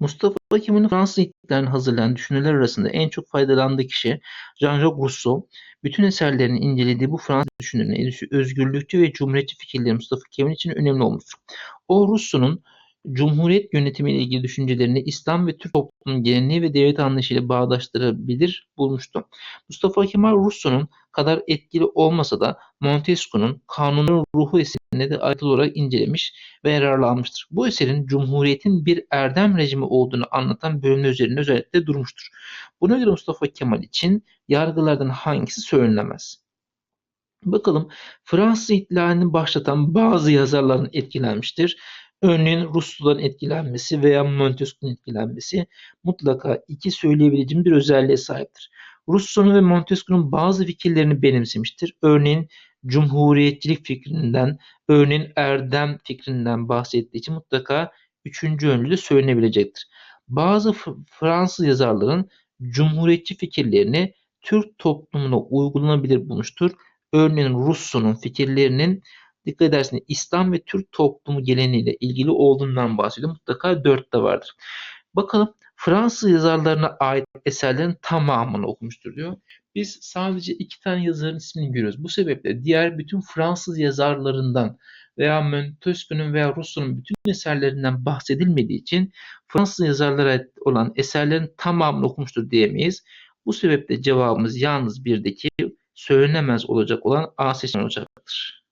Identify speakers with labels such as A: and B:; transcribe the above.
A: Mustafa Kemal'in Fransız ihtilalini hazırlayan düşünürler arasında en çok faydalandığı kişi Jean-Jacques Rousseau. Bütün eserlerini incelediği bu Fransız düşünürün özgürlükçü ve cumhuriyetçi fikirleri Mustafa Kemal için önemli olmuştur. O Rousseau'nun Cumhuriyet yönetimiyle ilgili düşüncelerini İslam ve Türk toplumunun geleneği ve devlet anlayışıyla bağdaştırabilir bulmuştu. Mustafa Kemal Rousseau'nun kadar etkili olmasa da Montesquieu'nun Kanunun Ruhu eserinde de ayrıntılı olarak incelemiş ve yararlanmıştır. Bu eserin Cumhuriyet'in bir erdem rejimi olduğunu anlatan bölümler üzerinde özellikle durmuştur. Buna göre Mustafa Kemal için yargılardan hangisi söylenemez? Bakalım Fransız ihtilalini başlatan bazı yazarların etkilenmiştir. Örneğin Ruslu'dan etkilenmesi veya Montesquieu'nun etkilenmesi mutlaka iki söyleyebileceğim bir özelliğe sahiptir. Rousseau'nun ve Montesquieu'nun bazı fikirlerini benimsemiştir. Örneğin cumhuriyetçilik fikrinden, örneğin erdem fikrinden bahsettiği için mutlaka üçüncü öncü de söylenebilecektir. Bazı Fransız yazarların cumhuriyetçi fikirlerini Türk toplumuna uygulanabilir bulmuştur. Örneğin Rousseau'nun fikirlerinin dikkat ederseniz İslam ve Türk toplumu geleneğiyle ilgili olduğundan bahsediyor. Mutlaka dörtte vardır. Bakalım Fransız yazarlarına ait eserlerin tamamını okumuştur diyor. Biz sadece iki tane yazarın ismini görüyoruz. Bu sebeple diğer bütün Fransız yazarlarından veya Montesquieu'nun veya Rousseau'nun bütün eserlerinden bahsedilmediği için Fransız yazarlara olan eserlerin tamamını okumuştur diyemeyiz. Bu sebeple cevabımız yalnız birdeki söylenemez olacak olan A seçeneği olacaktır.